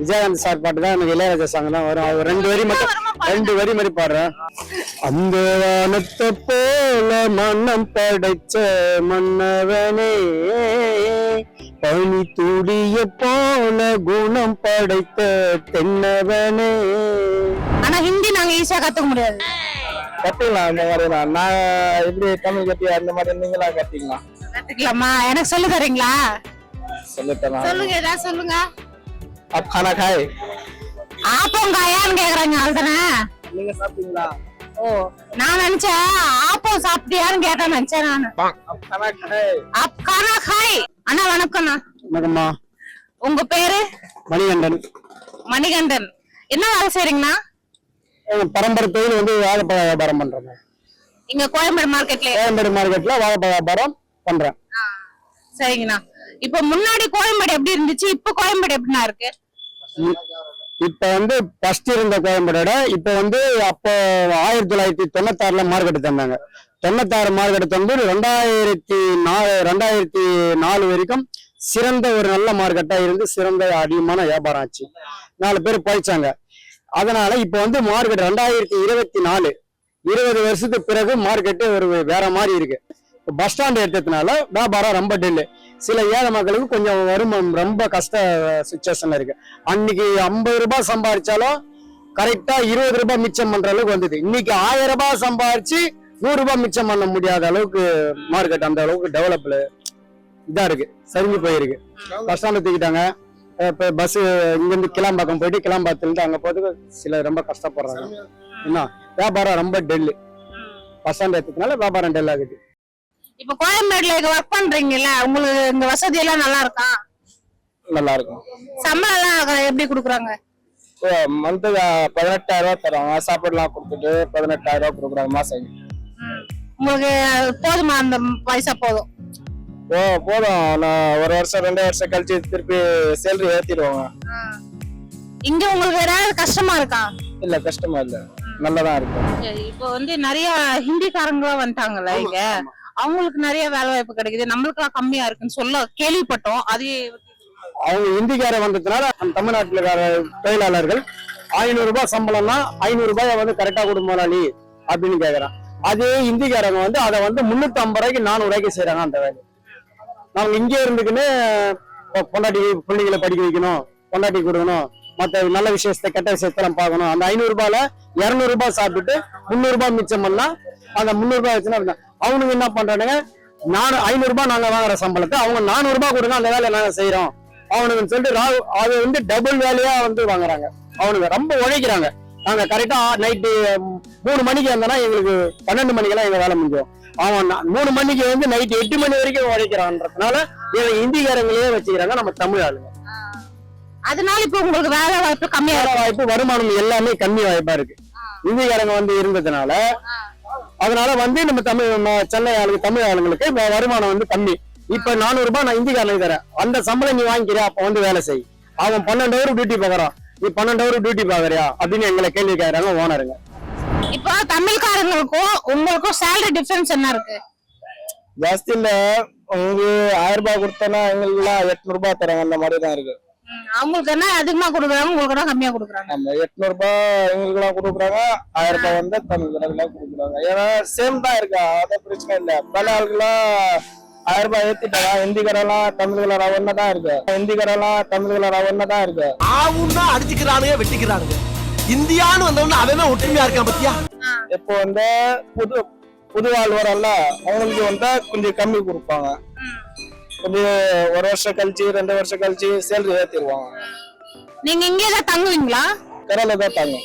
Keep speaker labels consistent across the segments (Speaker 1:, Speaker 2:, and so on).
Speaker 1: Vijayakanth sir பாட்டு தான் எனக்கு இளையராஜா சாங் தான் வரும். அவர் ரெண்டு வரி மட்டும் ரெண்டு வரி மாதிரி பாடுறேன். அந்த வானத்தை போல மன்னம் படைச்ச மன்னவனே பனி துடிய போல குணம் படைத்த தென்னவனே.
Speaker 2: ஆனா ஹிந்தி நாங்க ஈஸியா கத்துக்க முடியாது.
Speaker 1: கத்துக்கலாம் அந்த மாதிரி தான். நான் எப்படி தமிழ் கட்டி அந்த மாதிரி நீங்களா கத்திக்கலாம்?
Speaker 2: கத்துக்கலாமா? எனக்கு சொல்லி தரீங்களா? சொல்லுங்க ஏதாவது சொல்லுங்க.
Speaker 1: அப் கானா காய்
Speaker 2: ஆப்பங்காயான்னு கேக்குறாங்க அதுதானே
Speaker 1: நீங்க சாப்பிட்டீங்களா?
Speaker 2: ஓ நான் நினைச்சேன் ஆப்பம் சாப்பிட்டியான்னு கேட்டேன் நினைச்சேன் நானு.
Speaker 1: அப் கானா
Speaker 2: ஹாய் அண்ணா வணக்கம்ண்ணா
Speaker 1: வணக்கம்மா.
Speaker 2: உங்க பேரு?
Speaker 1: மணிகண்டன்.
Speaker 2: மணிகண்டன். என்ன வேலை செய்றீங்கண்ணா?
Speaker 1: எங்க பரம்பரை தொழில் வந்து வாழைப்பழ வியாபாரம் பண்றேங்க.
Speaker 2: இங்க கோயம்பேடு மார்க்கெட்ல
Speaker 1: கோயம்பேடு மார்க்கெட்ல வாழைப்பழ வியாபாரம் பண்றேன்.
Speaker 2: சரிங்கண்ணா. இப்ப முன்னாடி கோயம்பேடு எப்படி இருந்துச்சு? இப்ப கோயம்பேடு எப்படின்னா இருக்கு?
Speaker 1: இப்ப வந்து ஃபர்ஸ்ட் இருந்த கோயம்பேடோட இப்ப வந்து அப்போ ஆயிரத்தி தொள்ளாயிரத்தி தொண்ணூத்தாறுல மார்க்கெட் தந்தாங்க தொண்ணூத்தாறு மார்க்கெட் தந்து ரெண்டாயிரத்தி நாலு ரெண்டாயிரத்தி நாலு வரைக்கும் சிறந்த ஒரு நல்ல மார்க்கெட்டா இருந்து சிறந்த அதிகமான வியாபாரம் ஆச்சு. நாலு பேர் போயிச்சாங்க அதனால இப்ப வந்து மார்க்கெட் ரெண்டாயிரத்தி இருபத்தி நாலு இருபது வருஷத்துக்கு பிறகு மார்க்கெட்டு ஒரு வேற மாதிரி இருக்கு. பஸ் ஸ்டாண்ட் எடுத்ததுனால வியாபாரம் ரொம்ப டெல்லு சில ஏழை மக்களுக்கு கொஞ்சம் வருமானம் ரொம்ப கஷ்ட சுச்சுவேஷன்ல இருக்கு. அன்னைக்கு ஐம்பது ரூபாய் சம்பாதிச்சாலும் கரெக்டா இருபது ரூபாய் மிச்சம் பண்ற அளவுக்கு வந்தது. இன்னைக்கு ஆயிரம் ரூபாய் சம்பாதிச்சு நூறு ரூபாய் மிச்சம் பண்ண முடியாத அளவுக்கு மார்க்கெட் அந்த அளவுக்கு டெவலப்ல இதா இருக்கு. சரிஞ்சு போயிருக்கு. பஸ் ஸ்டாண்ட் தூக்கிட்டாங்க. இப்போ இப்ப பஸ் இங்கிருந்து கிளாம்பாக்கம் போயிட்டு கிளாம்பாக்கத்துல இருந்து அங்க போறதுக்கு சில ரொம்ப கஷ்டப்படுறாங்க. என்ன? வியாபாரம் ரொம்ப டெல்லு பஸ் ஸ்டாண்ட் எடுத்ததுனால வியாபாரம் டெல் ஆகுது.
Speaker 2: இப்ப கோயம்பேடுல இங்க ஒர்க் பண்றீங்கல்ல உங்களுக்கு இந்த வசதி எல்லாம் நல்லா இருக்கா
Speaker 1: நல்லா இருக்கும்
Speaker 2: சம்பளம் எல்லாம் எப்படி குடுக்குறாங்க?
Speaker 1: மந்த்துக்கு பதினெட்டாயிரம் ரூபாய் தராங்க சாப்பாடுலாம் கொடுத்துட்டு பதினெட்டாயிரம் ரூபாய் கொடுக்குறாங்க மாசம்
Speaker 2: உங்களுக்கு போதுமா அந்த பைசா போதும்?
Speaker 1: ஓ போதும். நான் ஒரு வருஷம் ரெண்டு வருஷம் கழிச்சு திருப்பி சேலரி ஏத்திடுவாங்க.
Speaker 2: இங்க உங்களுக்கு ஏதாவது கஷ்டமா இருக்கா?
Speaker 1: இல்ல கஷ்டமா இல்ல. நல்லதா இருக்கும்
Speaker 2: சரி, இப்போ வந்து நிறைய ஹிந்திக்காரங்களும் வந்துட்டாங்கல்ல இங்க. அவங்களுக்கு நிறைய வேலை வாய்ப்பு கிடைக்குது. நம்மளுக்கு கம்மியா இருக்குன்னு சொல்ல கேள்விப்பட்டோம். அது
Speaker 1: அவங்க இந்திக்கார வந்ததுனால நம்ம தமிழ்நாட்டில் இருக்கிற தொழிலாளர்கள் ஐநூறு ரூபாய் சம்பளம்னா ஐநூறு ரூபாய் வந்து கரெக்டா கொடு முதலாளி அப்படின்னு கேக்குறான். அதே இந்திக்காரங்க வந்து அதை வந்து முன்னூத்தி ஐம்பது ரூபாய்க்கு நானூறு ரூபாய்க்கு செய்யறாங்க அந்த வேலை. நாங்க இங்கே இருந்துக்குன்னு பொண்டாட்டி பிள்ளைங்களை படிக்க வைக்கணும் பொண்டாட்டி கொடுக்கணும் மத்த நல்ல விஷயத்தை கெட்ட விஷயத்தெல்லாம் பார்க்கணும். அந்த ஐநூறு ரூபாயில இருநூறு ரூபாய் சாப்பிட்டுட்டு முந்நூறு ரூபாய் மிச்சம் பண்ணா அந்த முந்நூறு ரூபாய் வச்சுன்னா அவனுங்க என்ன பண்றானுங்க? நானு ஐநூறு ரூபாய் நாங்க வாங்குற சம்பளத்தை அவங்க நானூறு ரூபாய் கொடுங்க அந்த வேலையை நாங்க செய்யறோம் அவனுங்கன்னு சொல்லிட்டு ரா- அது வந்து டபுள் வேலையா வந்து வாங்குறாங்க. அவனுங்க ரொம்ப உழைக்கிறாங்க. நாங்க கரெக்டா நைட்டு மூணு மணிக்கு வந்தோம்னா எங்களுக்கு பன்னெண்டு மணிக்கெல்லாம் எங்க வேலை முடிஞ்சோம் அவன் மூணு மணிக்கு வந்து நைட் எட்டு மணி வரைக்கும் உழைக்கிறான்றதுனால இவங்க இந்திக்காரங்களே வச்சுக்கிறாங்க நம்ம தமிழ் ஆளுங்க
Speaker 2: அதனால இப்போ உங்களுக்கு வேலை வாய்ப்பு கம்மியா
Speaker 1: வேலை
Speaker 2: இருக்கு.
Speaker 1: வாய்ப்பு வருமானம் எல்லாமே கம்மி வாய்ப்பா இருக்கு. இந்திக்காரங்க வந்து இருந்ததுனால அதனால வந்து நம்ம தமிழ் நம்ம சென்னை ஆளுங்க தமிழ் ஆளுங்களுக்கு வருமானம் வந்து கம்மி. இப்ப நானூறு ரூபாய் நான் இந்திக்காரனுக்கு தரேன். அந்த சம்பளம் நீ வாங்கிக்கிறியா அப்ப வந்து வேலை செய். அவன் பன்னெண்டு ஹவர் டியூட்டி பாக்குறான் நீ பன்னெண்டு ஹவர் டியூட்டி பாக்குறியா அப்படின்னு எங்களை கேள்வி கேட்கறாங்க ஓனருங்க
Speaker 2: இப்போ தமிழ்காரங்களுக்கும் உங்களுக்கும் சேலரி டிஃபரன்ஸ் என்ன இருக்கு?
Speaker 1: ஜாஸ்தி இல்ல. உங்களுக்கு ஆயிரம் ரூபாய் கொடுத்தோன்னா எங்களுக்கு எட்நூறு ரூபாய் தராங்க அந்த மாதிரி தான் இருக்கு.
Speaker 2: அவங்களுக்கு என்ன அதிகமா கொடுக்குறாங்க உங்களுக்கு கம்மியா கொடுக்குறாங்க?
Speaker 1: நம்ம எட்நூறு ரூபாய் எங்களுக்கு எல்லாம் கொடுக்குறாங்க ஆயிரம் ரூபாய் வந்து தமிழ்காரங்களாம் கொடுக்குறாங்க. ஏன்னா சேம் தான் இருக்கா அது பிரச்சனை இல்ல. பல ஆளுக்கெல்லாம் ஆயிரம் ரூபாய் ஏத்திட்டாங்க ஹிந்திக்காரெல்லாம் தமிழ்கார ஒன்னா தான் இருக்கு ஹிந்திக்காரெல்லாம் தமிழ்கார ஒன்னா தான் இருக்கு
Speaker 3: ஆவுன்னா அடிச்சுக்கிறானுங்க வெட்டிக்கிறானுங்க. இந்தியான்னு வந்தவொடனே அவன் ஒற்றுமையா இருக்கான் பத்தியா?
Speaker 1: இப்போ வந்து புது புது ஆள் வரல அவங்களுக்கு வந்து கொஞ்சம் கம்மி கொடுப்பாங்க. கொஞ்சம் ஒரு வருஷம் கழிச்சு ரெண்டு வருஷம் கழிச்சு சேலரி ஏத்திடுவாங்க
Speaker 2: நீங்க இங்கே தான் தங்குவீங்களா?
Speaker 1: கரையில தான் தாங்க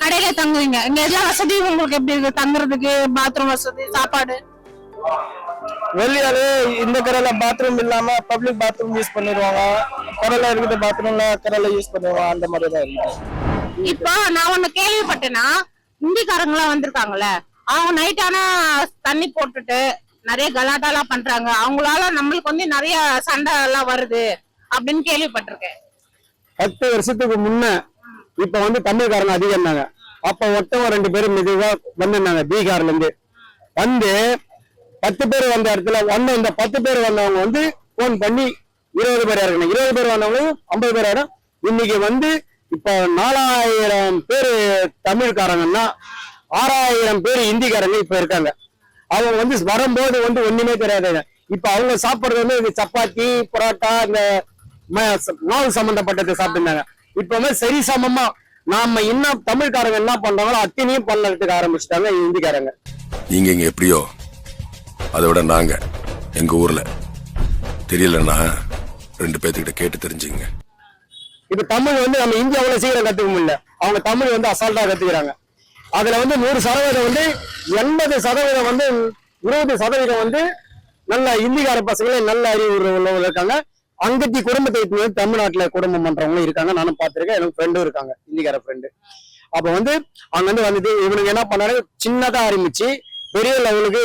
Speaker 2: கடையில தங்குவீங்க. இங்க எல்லா வசதி உங்களுக்கு எப்படி இருக்கு? தங்குறதுக்கு பாத்ரூம் வசதி சாப்பாடு?
Speaker 1: வெளியாளு இந்த கரையில பாத்ரூம் இல்லாம பப்ளிக் பாத்ரூம் யூஸ் பண்ணிடுவாங்க. கரையில இருக்கிற பாத்ரூம்ல கரையில யூஸ் பண்ணுவாங்க அந்த மாதிரி தான் இருக்கு.
Speaker 2: இப்போ நான் ஒண்ணு கேள்விப்பட்டேன்னா இந்திக்காரங்களாம் வந்திருக்காங்கல்ல. அவங்க நைட் ஆனா தண்ணி போட்டுட்டு நிறைய கலாட்டாலாம் பண்றாங்க. அவங்களால நம்மளுக்கு வந்து நிறைய சண்டை எல்லாம் வருது அப்படின்னு கேள்விப்பட்டிருக்கேன்.
Speaker 1: பத்து வருஷத்துக்கு முன்ன இப்ப வந்து தமிழ்காரங்க அதிகம் இருந்தாங்க அப்ப ஒருத்தவங்க ரெண்டு பேரும் மெதுவா வந்திருந்தாங்க பீகார்ல இருந்து வந்து பத்து பேர் வந்த இடத்துல வந்த இந்த பத்து பேர் வந்தவங்க வந்து போன் பண்ணி இருபது பேர் இறக்கணும் இருபது பேர் வந்தவங்க ஐம்பது பேர் ஆயிரம் இன்னைக்கு வந்து இப்ப நாலாயிரம் பேர் தமிழ்காரங்கன்னா ஆறாயிரம் பேர் இந்திக்காரங்க இப்ப இருக்காங்க. அவங்க வந்து வரும்போது வந்து ஒண்ணுமே தெரியாது இப்ப அவங்க சாப்பிடுறது வந்து இந்த சப்பாத்தி பரோட்டா இந்த மாவு சம்பந்தப்பட்டதை சாப்பிட்டுருந்தாங்க. இப்ப வந்து சரி சமமா நாம இன்னும் தமிழ்காரங்க என்ன பண்றாங்களோ அத்தனையும் பண்ணறதுக்கு ஆரம்பிச்சிட்டாங்க இந்திக்காரங்க.
Speaker 4: நீங்க இங்க எப்படியோ அதை விட நாங்க எங்க ஊர்ல தெரியலன்னா ரெண்டு பேர்த்துக்கிட்ட கேட்டு தெரிஞ்சுங்க
Speaker 1: இப்ப தமிழ் வந்து நம்ம இந்தியா அவ்வளவு சீக்கிரம் கத்துக்க முடியல. அவங்க தமிழ் வந்து அசால்ட்டா கத்துக்கிறாங்க. அதுல வந்து நூறு சதவீதம் வந்து எண்பது சதவீதம் வந்து இருபது சதவீதம் வந்து நல்ல இந்திக்கார பசங்களே நல்ல அறிவு உள்ளவங்க இருக்காங்க. அங்கத்தி குடும்பத்தை இட்டுன்னு தமிழ்நாட்டுல குடும்பம் பண்றவங்களும் இருக்காங்க. நானும் பார்த்திருக்கேன். எனக்கு ஃப்ரெண்டும் இருக்காங்க. இந்திக்கார ஃப்ரெண்டு அப்ப வந்து அங்க வந்து வந்துட்டு இவனுக்கு என்ன பண்ணாரு சின்னதா ஆரம்பிச்சு பெரிய லெவலுக்கு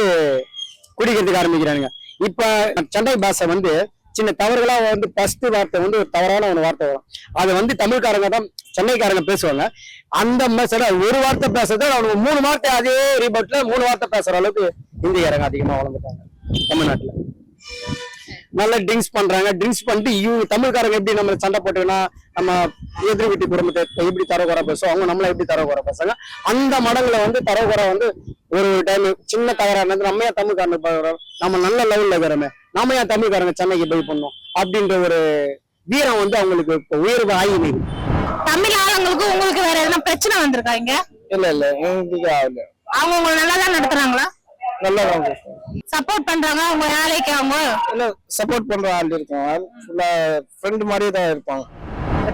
Speaker 1: குடிக்கிறதுக்கு ஆரம்பிக்கிறானுங்க. இப்ப சென்னை பாஷை வந்து சின்ன தவறுகளாக வந்து ஃபர்ஸ்ட் வார்த்தை வந்து ஒரு தவறான ஒரு வார்த்தை வரும். அது வந்து தமிழ்காரங்க தான் சென்னைக்காரங்க பேசுவாங்க. அந்த மெசேஜ் ஒரு வார்த்தை பேசுறது அவனுக்கு மூணு வார்த்தை அதே ரீபட்ல மூணு வார்த்தை பேசுற அளவுக்கு இந்திக்காரங்க அதிகமா வளர்ந்துட்டாங்க தமிழ்நாட்டுல. நல்லா ட்ரிங்க்ஸ் பண்றாங்க. ட்ரிங்க்ஸ் பண்ணிட்டு இவங்க தமிழ்காரங்க எப்படி நம்ம சண்டை போட்டுனா நம்ம எதிர் வீட்டு குடும்பத்தை எப்படி தரகுறை பேசுவோம் அவங்க நம்மள எப்படி தரகுறை பேசுறாங்க. அந்த மடங்குல வந்து தரகுறை வந்து ஒரு டைம் சின்ன தவறா இருந்தது நம்ம ஏன் தமிழ்காரங்க நம்ம நல்ல லெவலில் இருக்கிறோமே. நாம ஏன் தமிழ்காரங்க சென்னைக்கு போய் பண்ணோம் அப்படின்ற ஒரு வீரம் வந்து அவங்களுக்கு இப்போ உயர்வு ஆகி.
Speaker 2: தமிழ் ஆளுங்களுக்கு உங்களுக்கு வேற எதனா பிரச்சனை வந்திருக்கா இங்க?
Speaker 1: இல்ல இல்ல எங்களுக்கு ஆகல.
Speaker 2: அவங்க உங்களை நல்லா தான் நடத்துறாங்களா
Speaker 1: நல்லா
Speaker 2: சப்போர்ட் பண்றாங்க உங்க வேலைக்கு அவங்க?
Speaker 1: இல்ல சப்போர்ட் பண்ற ஆள் இருக்காங்க. ஃபுல்லா ஃப்ரெண்ட் மாதிரியே தான் இருப்பாங்க.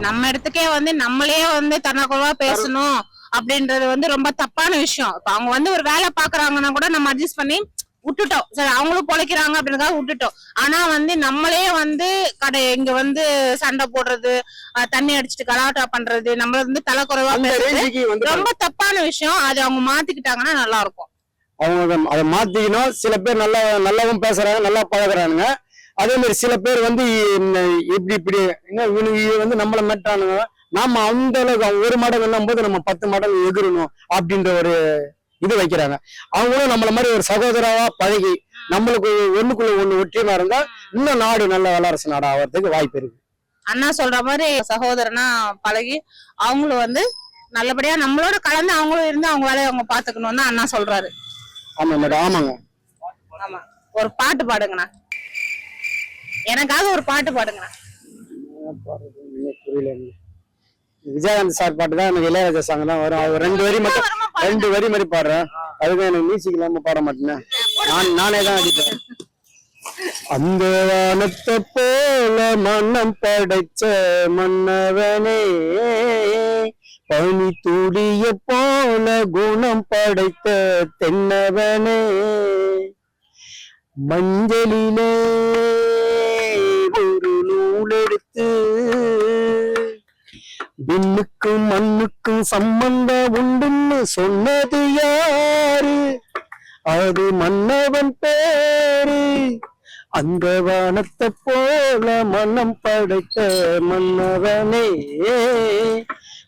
Speaker 2: நம்ம இடத்துக்கே வந்து நம்மளே வந்து தனக்குறவா பேசணும் அப்படின்றது வந்து ரொம்ப தப்பான விஷயம். இப்ப அவங்க வந்து ஒரு வேலை பாக்குறாங்கன்னா கூட நம்ம அட்ஜஸ்ட் பண்ணி விட்டுட்டோம். சரி அவங்களும் பொழைக்கிறாங்க அப்படின்றதுக்காக விட்டுட்டோம். ஆனா வந்து நம்மளே வந்து கடை இங்க வந்து சண்டை போடுறது தண்ணி அடிச்சிட்டு கலாட்டா பண்றது நம்மள வந்து தலை குறைவா
Speaker 1: அந்த
Speaker 2: பேசுறது
Speaker 1: ரேஞ்சுக்கு வந்து
Speaker 2: ரொம்ப தப்பான விஷயம். அது அவங்க மாத்திக்கிட்டாங்கன்னா நல்லா இருக்கும்
Speaker 1: அவங்க அதை- மாத்திக்கணும். சில பேர் நல்லா நல்லாவும் பேசுறாங்க நல்லா பழகுறானுங்க. அதே மாதிரி சில பேர் வந்து இப்படி இப்படி இது வந்து நம்மள மெட்டானுங்க நாம அந்த அளவுக்கு ஒரு மடங்கு போது நம்ம பத்து மடங்கு எகிரணும் அப்படின்ற ஒரு இது வைக்கிறாங்க. அவங்களும் நம்மள மாதிரி ஒரு சகோதரவா பழகி நம்மளுக்கு ஒண்ணுக்குள்ள ஒண்ணு ஒற்றுமை இருந்தா இன்னும் நாடு நல்ல வல்லரசு நாடு ஆகிறதுக்கு வாய்ப்பு இருக்கு.
Speaker 2: அண்ணா சொல்ற மாதிரி சகோதரனா பழகி அவங்களும் வந்து நல்லபடியா நம்மளோட கலந்து அவங்களும் இருந்து அவங்க வேலையை அவங்க பாத்துக்கணும்னு தான் அண்ணா சொல்றாரு.
Speaker 1: ஆமா மேடம். ஆமாங்க.
Speaker 2: ஆமா. ஒரு பாட்டு பாடுங்கண்ணா. எனக்காக ஒரு பாட்டு பாடுங்கண்ணா.
Speaker 1: புரியல. விஜயகாந்த் சார் பாட்டு தான் எனக்கு இளையராஜா சாங் தான் வரும். ரெண்டு வரி மட்டும் ரெண்டு வரி மாதிரி பாடுறேன். அதுக்கு எனக்கு மியூசிக் இல்லாம பாட மாட்டேன். நான் நானே தான் அடிப்பேன். அந்த வானத்தை போல மன்னம் படைச்ச மன்னவனே பனி துடிய போல குணம் படைத்த தென்னவனே மஞ்சளிலே ஒரு நூல் எடுத்து விண்ணுக்கும் மண்ணுக்கும் சம்பந்தம் உண்டுன்னு சொன்னது யாரு? அது மன்னவன் பேரு. அந்த வானத்தை போல மனம் படைத்த மன்னவனே.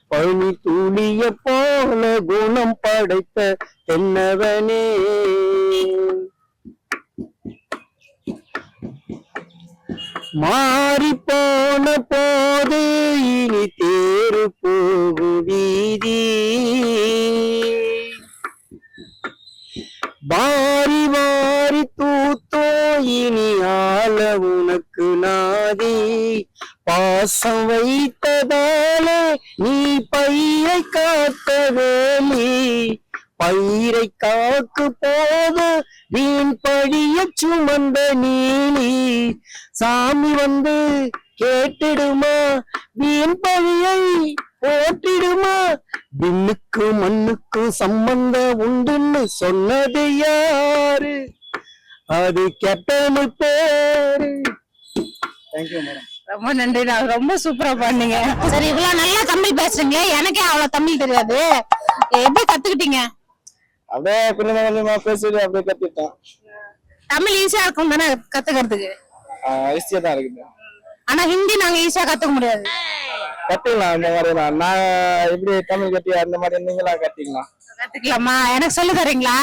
Speaker 1: பனி துளிய போல குணம் படைத்த தென்னவனே. மாறி போன போது இனி தேறு போகு வீதி. வாரி வாரி தூத்தோ இனி ஆள உனக்கு நாதி. பாசம் வைத்ததாலே நீ பையை காத்த வேலி பயிரை காக்கு போது வீண் பழிய சுமந்த நீலி. சாமி வந்து கேட்டிடுமா? வீண் பழியை போட்டிடுமா விண்ணுக்கு மண்ணுக்கு சம்பந்தம் உண்டுன்னு சொன்னது யாரு? அது கேப்டன் பேரு. தேங்க்யூ மேடம்
Speaker 2: ரொம்ப நன்றி நான் ரொம்ப சூப்பரா பண்ணீங்க. சரி இவ்வளவு நல்லா தமிழ் பேசுறீங்க எனக்கே அவ்வளவு தமிழ் தெரியாது. எப்படி கத்துக்கிட்டீங்க?
Speaker 1: அப்படியே கொஞ்சமா கொஞ்சமா பேசிட்டு அப்படியே கத்திட்டேன்.
Speaker 2: தமிழ் ஈஸியா இருக்கும் தானே கத்துக்கிறதுக்கு?
Speaker 1: ஈஸியா தான் இருக்குது.
Speaker 2: ஆனா ஹிந்தி நாங்க ஈஸியா கத்துக்க முடியாது.
Speaker 5: கட்டிக்கலாம் அந்த மாதிரி தான் நான் எப்படி தமிழ் கட்டி அந்த மாதிரி நீங்களா கட்டிக்கலாம்
Speaker 2: கத்துக்கலாமா? எனக்கு சொல்லி தரீங்களா?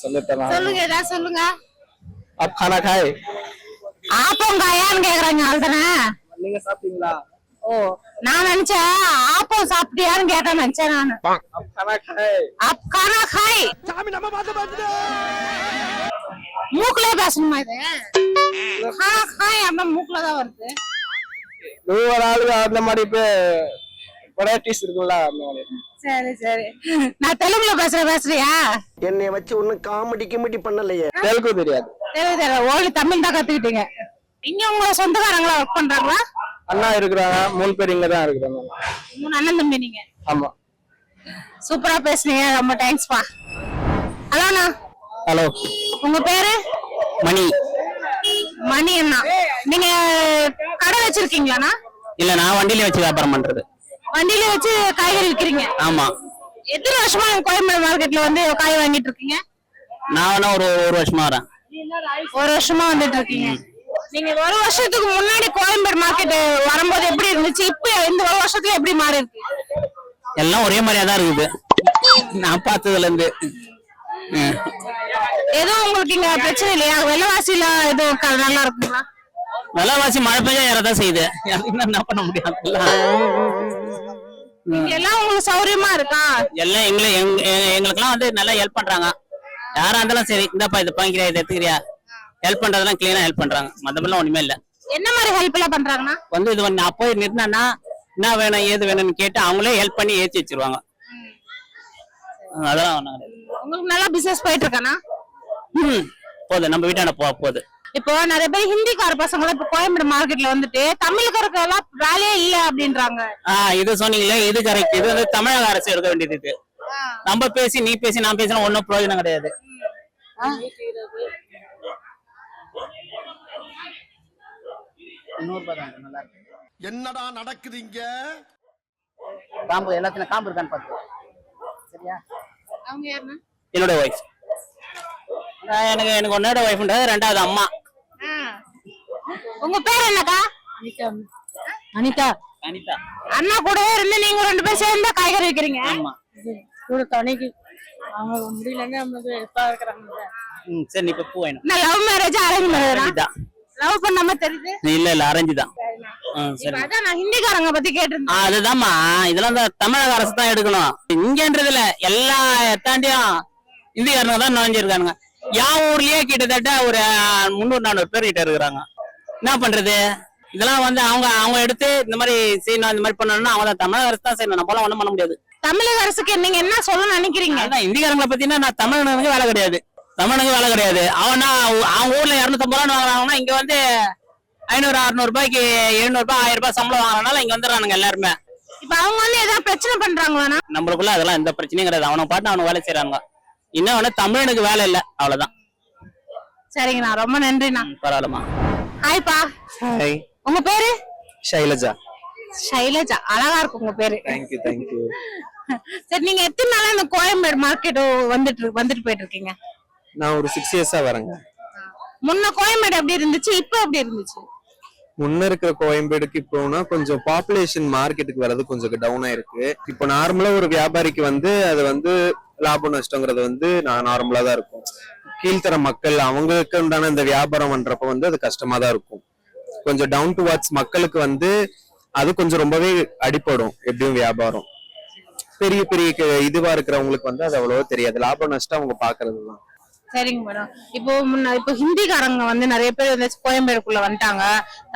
Speaker 5: சொல்லித்தரலாம்
Speaker 2: சொல்லுங்க ஏதாவது சொல்லுங்க.
Speaker 5: அப் கானா காய்.
Speaker 2: ஆப்பங்காயான்னு கேக்குறாங்க அதுதானே
Speaker 5: நீங்க சாப்பிட்டீங்களா?
Speaker 2: ஓ. நான் நினைச்சேன் ஆப்பம் சாப்பிட்டியான்னு கேட்டேன் நினைச்சேன் நானு. ஹாய்
Speaker 6: சாமி நம்ம பார்த்து பார்த்துட்டு.
Speaker 2: மூக்குலயே பேசணுமா இது? ஹாய் ஹாய் அம்மா மூக்குல தான் வருது.
Speaker 5: ஒவ்வொரு அந்த மாதிரி இப்போ வெரைட்டிஸ் இருக்குல்ல அந்த மாதிரி.
Speaker 2: சரி சரி. நான் தெலுங்குல பேசுறேன் பேசுறியா?
Speaker 6: என்னைய வச்சு ஒன்னும் காமெடி கிமெடி பண்ணலையே.
Speaker 5: தெலுங்கு தெரியாது.
Speaker 2: தெலுங்கு தெரியல தமிழ் தான் கத்துக்கிட்டீங்க. இங்க உங்க சொந்தக்காரங்களா ஒர்க் பண்றாங்களா?
Speaker 5: அண்ணா இருக்கிறாங்க மூணு பேர் இங்க தான் இருக்கிறாங்க.
Speaker 2: மூணு அண்ணன் தம்பி நீங்க?
Speaker 5: ஆமா.
Speaker 2: சூப்பரா பேசுனீங்க ரொம்ப தேங்க்ஸ்ப்பா ஹலோண்ணா
Speaker 5: ஹலோ
Speaker 2: உங்க பேரு?
Speaker 5: மணி.
Speaker 2: மணி அண்ணா. நீங்க கடை வச்சிருக்கீங்களாண்ணா?
Speaker 5: இல்ல நான் வண்டியில வச்சு வியாபாரம் பண்றது.
Speaker 2: வண்டியில வச்சு காய்கறி விக்கிறீங்க.
Speaker 5: ஆமா.
Speaker 2: எத்தனை வருஷமா கோயம்பேடு மார்க்கெட்ல வந்து காய் வாங்கிட்டு இருக்கீங்க?
Speaker 5: நான் வேணா ஒரு ஒரு வருஷமா வரேன்.
Speaker 2: ஒரு வருஷமா வந்துட்டு இருக்கீங்க. நீங்க ஒரு வருஷத்துக்கு முன்னாடி கோயம்பேடு மார்க்கெட் வரும்போது எப்படி இருந்துச்சு? இப்ப இந்த ஒரு வருஷத்துல எப்படி மாறி இருக்கு?
Speaker 5: எல்லாம் ஒரே மாதிரியா தான் இருக்குது. நான் பார்த்ததுல இருந்து.
Speaker 2: எதுவும் உங்களுக்கு இங்க பிரச்சனை இல்லையா? விலைவாசில எதுவும் க- நல்லா இருக்குங்களா?
Speaker 5: விலைவாசி மழை பெஞ்சா ஏறதான் செய்யுது. அதுக்கு என்ன பண்ண
Speaker 2: இங்க எல்லாம் உங்களுக்கு சௌரியமா இருக்கா?
Speaker 5: எல்லாம் எங்களை எங்க- எங்க- எங்களுக்கெல்லாம் வந்து நல்லா ஹெல்ப் பண்றாங்க. யாரா இருந்தாலும் சரி இந்தாப்பா இது வாங்கிக்கிறியா இதை எடுத்துக்கிறியா? ஹெல்ப் பண்றதெல்லாம் கிளீனா ஹெல்ப் பண்றாங்க. மத்தபடிலாம் ஒண்ணுமே இல்ல.
Speaker 2: என்ன மாதிரி ஹெல்ப் எல்லாம் பண்றாங்கன்னா?
Speaker 5: வந்து இது வந்து நான் போய் நிறுத்தினா என்ன வேணும் ஏது வேணும்னு கேட்டு அவங்களே ஹெல்ப் பண்ணி ஏற்றி வச்சிருவாங்க. அதெல்லாம்.
Speaker 2: உங்களுக்கு நல்லா பிசினஸ் போயிட்டு இருக்கானா?
Speaker 5: ம். போதும் நம்ம வீட்டாண்ட போ போகுது.
Speaker 2: இப்போ நிறைய பேர் ஹிந்திக்கார பசங்க இப்ப கோயம்பேடு மார்க்கெட்ல வந்துட்டு தமிழ்காரருக்கு எல்லாம் வேலையே இல்ல அப்படின்றாங்க.
Speaker 5: ஆ இது சொன்னீங்களே இது கரெக்ட் இது வந்து தமிழக அரசு எடுக்க வேண்டியது இது. நம்ம பேசி நீ பேசி நான் பேசினா ஒன்றும் பிரயோஜனம் கிடையாது.
Speaker 6: என்னடா நடக்குது இங்க?
Speaker 7: காம்பு எல்லாத்துலயும் காம்பு இருக்கான்னு பார்த்து சரியா?
Speaker 2: அவங்க யாருன்னா
Speaker 5: என்னோட ஒய்ஃப் எனக்கு எனக்கு ஒன்னோட ஒய்ஃப்ன்றது ரெண்டாவது அம்மா.
Speaker 2: உங்க பேர் என்னக்கா? அனிதா
Speaker 5: அனிதா.
Speaker 2: அண்ணா கூடவே இருந்து நீங்க ரெண்டு பேரும் சேர்ந்து காய்கறி விக்கிறீங்க?
Speaker 5: ஆமா.
Speaker 8: கூட துணைக்கு அவங்க முடியலன்னு நம்மளுக்கு ஹெல்ப்பா இருக்கிறாங்க?
Speaker 5: ம் சரி இப்ப பூ வேணும்.
Speaker 2: நான் லவ் மேரேஜ் அரேஞ்ச் மேரேஜ்
Speaker 5: தான்
Speaker 2: லவ் பண்ணாம தெரியுது?
Speaker 5: இல்ல இல்ல அரேஞ்சு தான்.
Speaker 2: அதான் நான் ஹிந்திக்காரங்க பத்தி கேட்டிருந்தேன்.
Speaker 5: அதுதாம்மா. இதெல்லாம் இந்த தமிழக அரசு தான் எடுக்கணும். இங்கன்றதுல எல்லா தாண்டியும் இந்திக்காரங்க தான் நுழைஞ்சிருக்கானுங்க. என் ஊர்லயே கிட்டத்தட்ட ஒரு முந்நூறு நானூறு பேர் கிட்ட இருக்கிறாங்க. என்ன பண்றது? இதெல்லாம் வந்து அவங்க அவங்க எடுத்து இந்த மாதிரி செய்யணும் இந்த மாதிரி பண்ணணும்னா அவங்க தான். தமிழக அரசு தான் செய்யணும். நம்மளால ஒண்ணும் பண்ண முடியாது.
Speaker 2: தமிழக அரசுக்கு நீங்க என்ன சொல்ல நினைக்கிறீங்க?
Speaker 5: இந்திக்காரங்களை பத்தினா நான் தமிழனுக்கு வேலை கிடையாது. தமிழனுக்கு வேலை கிடையாது. அவனா அவங்க ஊர்ல இரநூத்தம்பது ரூபா வாங்குறாங்கன்னா இங்க வந்து ஐநூறு அறுநூறு ரூபாய்க்கு எழுநூறு ரூபாய் ஆயிரம் ரூபாய் சம்பளம் வாங்குறதுனால இங்க வந்துடுறானுங்க எல்லாருமே.
Speaker 2: இப்ப அவங்க வந்து ஏதாவது பிரச்சனை பண்றாங்களாண்ணா
Speaker 5: நம்மளுக்குள்ள அதெல்லாம் எந்த பிரச்சனையும் கிடையாது. அவனை பாட்டு அவனுக்கு வேலை செய்யறாங்க இன்னும் வந்து தமிழனுக்கு வேலை இல்ல. அவ்வளவுதான்.
Speaker 2: சரிங்கண்ணா ரொம்ப நன்றிண்ணா.
Speaker 5: ம், பரவாயில்லம்மா.
Speaker 2: ஹாய்ப்பா
Speaker 5: ஹாய்
Speaker 2: உங்க பேரு?
Speaker 5: ஷைலஜா
Speaker 2: ஷைலஜா அழகா இருக்கு உங்க பேரு.
Speaker 5: தேங்க்யூ தேங்க்யூ
Speaker 2: சரி நீங்க எத்தனை நாளா இந்த கோயம்பேடு மார்க்கெட் வந்துட்டு வந்துட்டு போயிட்டு இருக்கீங்க?
Speaker 9: நான் ஒரு சிக்ஸ் இயர்ஸா வரேங்க.
Speaker 2: முன்ன கோயம்பேடு எப்படி இருந்துச்சு? இப்ப எப்படி இருந்துச்சு?
Speaker 9: முன்ன இருக்கிற கோயம்பேடுக்கு இப்போனா கொஞ்சம் பாப்புலேஷன் மார்க்கெட்டுக்கு வர்றது கொஞ்சம் டவுன் ஆயிருக்கு இப்போ நார்மலா ஒரு வியாபாரிக்கு வந்து அது வந்து லாபம் நஷ்டங்கிறது வந்து நான் நார்மலா தான் இருக்கும். கீழ்த்தர மக்கள் அவங்களுக்கு உண்டான இந்த வியாபாரம் பண்றப்ப வந்து அது கஷ்டமா தான் இருக்கும். கொஞ்சம் டவுன் டு வாட்ஸ் மக்களுக்கு வந்து அது கொஞ்சம் ரொம்பவே அடிபடும் எப்படியும் வியாபாரம். பெரிய பெரிய இதுவா இருக்கிறவங்களுக்கு வந்து அது அவ்வளவா தெரியாது. லாபம் நஷ்டம் அவங்க பாக்குறது தான்
Speaker 2: சரிங்க மேடம் இப்போ முன்ன இப்போ ஹிந்திக்காரங்க வந்து நிறைய பேர் வந்து கோயம்பேடுக்குள்ள வந்துட்டாங்க.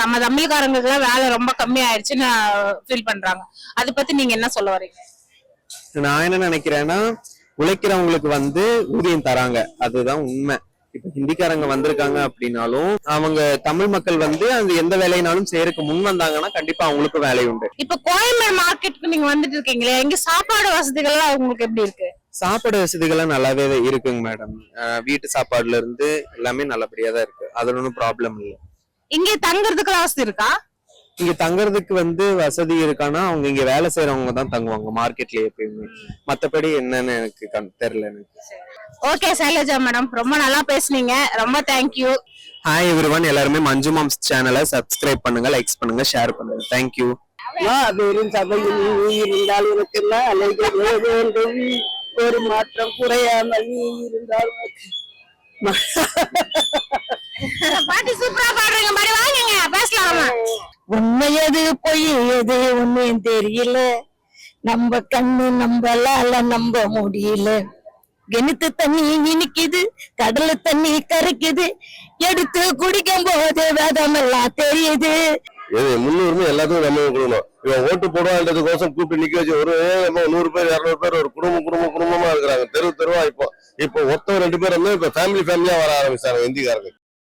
Speaker 2: நம்ம தமிழ்காரங்களுக்கு எல்லாம் வேலை ரொம்ப கம்மி ஆயிடுச்சுன்னு ஃபீல் பண்றாங்க. அதை பத்தி நீங்க என்ன சொல்ல வரீங்க
Speaker 9: நான் என்ன நினைக்கிறேன்னா உழைக்கிறவங்களுக்கு வந்து ஊதியம் தராங்க. அதுதான் உண்மை. இப்ப ஹிந்திக்காரங்க வந்திருக்காங்க அப்படின்னாலும் அவங்க தமிழ் மக்கள் வந்து அந்த எந்த வேலையினாலும் செய்யறதுக்கு முன் வந்தாங்கன்னா கண்டிப்பா அவங்களுக்கும் வேலை உண்டு
Speaker 2: இப்போ கோயம்பேடு மார்க்கெட்டுக்கு நீங்க வந்துட்டு இருக்கீங்களே இங்க சாப்பாடு வசதிகள் எல்லாம் உங்களுக்கு எப்படி இருக்கு?
Speaker 9: சாப்பாடு வசதிகள்லாம் நல்லாவே இருக்குங்க மேடம் வீட்டு சாப்பாடுல இருந்து எல்லாமே நல்லபடியா தான் இருக்கு. அதுல ஒன்றும் ப்ராப்ளம் இல்லை.
Speaker 2: இங்க தங்குறதுக்கு வசதி இருக்கா?
Speaker 9: இங்க தங்குறதுக்கு வந்து வசதி இருக்கான்னா அவங்க இங்க வேலை செய்யறவங்க தான் தங்குவாங்க மார்க்கெட்ல எப்பயுமே. மத்தபடி என்னன்னு எனக்கு தெரியல எனக்கு.
Speaker 2: ஓகே சைலஜா மேடம் ரொம்ப நல்லா பேசுனீங்க. ரொம்ப தேங்க்யூ
Speaker 9: ஹாய் எவ்ரி ஒன் எல்லாருமே மஞ்சு மாம்ஸ் சேனலை சப்ஸ்கிரைப் பண்ணுங்க லைக்ஸ் பண்ணுங்க ஷேர் பண்ணுங்க. தேங்க்யூ
Speaker 10: மாபெரும் சபையில் நீ இருந்தால் உனக்கு ஒரு மாற்றம் குறையாமல் நீ இருந்தால்
Speaker 2: பாட்டு சூப்பரா பாடுறீங்க. மாதிரி வாங்குங்க. பேசலாமா?
Speaker 10: உண்மையது பொய் எது ஒன்னும் தெரியல. நம்ம கண்ணு நம்பலால நம்ப முடியல. கிணத்து தண்ணி இனிக்குது கடல தண்ணி கரைக்குது. எடுத்து குடிக்கும் போது வேதமெல்லாம் தெரியுது.
Speaker 6: முன்னுரிமை எல்லாத்துக்கும் நம்ம கொடுக்கணும். இவன் ஓட்டு போடுவான்றதுக்கோசம் கூப்பிட்டு நிக்க வச்சு ஒரு நம்ம நூறு பேர் இரநூறு பேர் ஒரு குடும்பம் குடும்பம் குடும்பமா இருக்கிறாங்க. தெரு தெருவா இப்போ இப்போ ஒருத்தவங்க ரெண்டு பேர் வந்து இப்ப ஃபேமிலி ஃபேமிலியா வர ஆரம்பிச்சாங்க இந்திக்காரங்க.